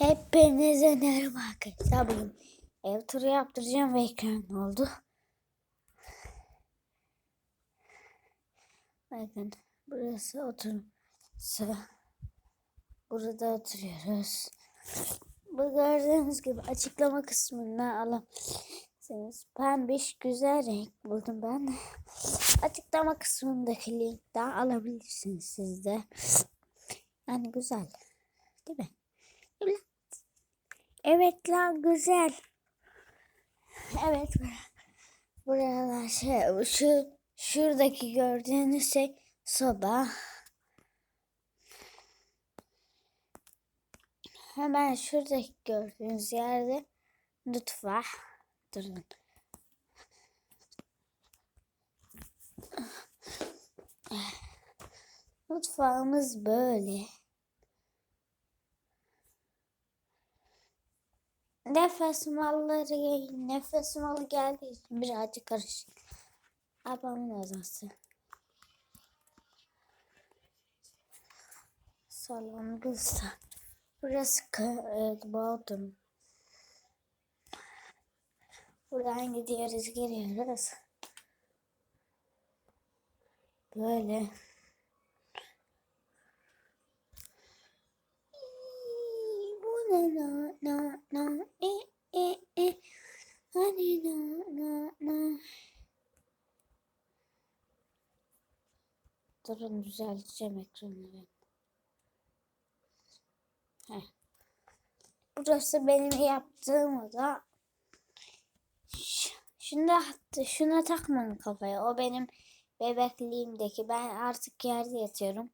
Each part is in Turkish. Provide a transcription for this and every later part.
Hepinize merhaba arkadaşlar. Bugün ev turu yaptıracağım ve ekran oldu. Bakın burası oturması. Burada oturuyoruz. Bu gördüğünüz gibi açıklama kısmından alabilirsiniz. Pembiş güzel renk buldum ben. Açıklama kısmındaki linkten alabilirsiniz siz de. Yani güzel. Değil mi? Evet. Lan güzel. Evet. Buralar şey şu şuradaki gördüğünüz şey soba. Hemen şuradaki gördüğünüz yerde mutfak. Durun. Mutfağımız böyle. Nefes malları nefes malı için birazcık karışık. Ablamın odası. Salon kızsa. Burası e, Bodrum. Buradan gidiyoruz giriyoruz. Böyle. Bu ne na na e e e hani na na na Durun düzelteceğim ekranı ben. Heh. Burası benim yaptığım oda. Ş- Şunu şuna takmayın kafaya. O benim bebekliğimdeki. Ben artık yerde yatıyorum.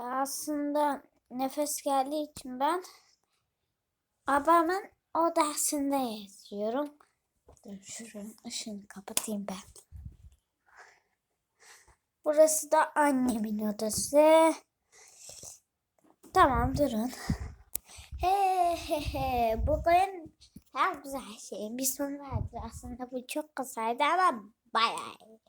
Ya aslında nefes geldiği için ben babamın odasında yatıyorum. Dur şuranın ışığını kapatayım ben. Burası da annemin odası. Tamam durun. He he he. Bugün her güzel şeyin bir sonu vardır. Aslında bu çok kısaydı ama bayağı iyi.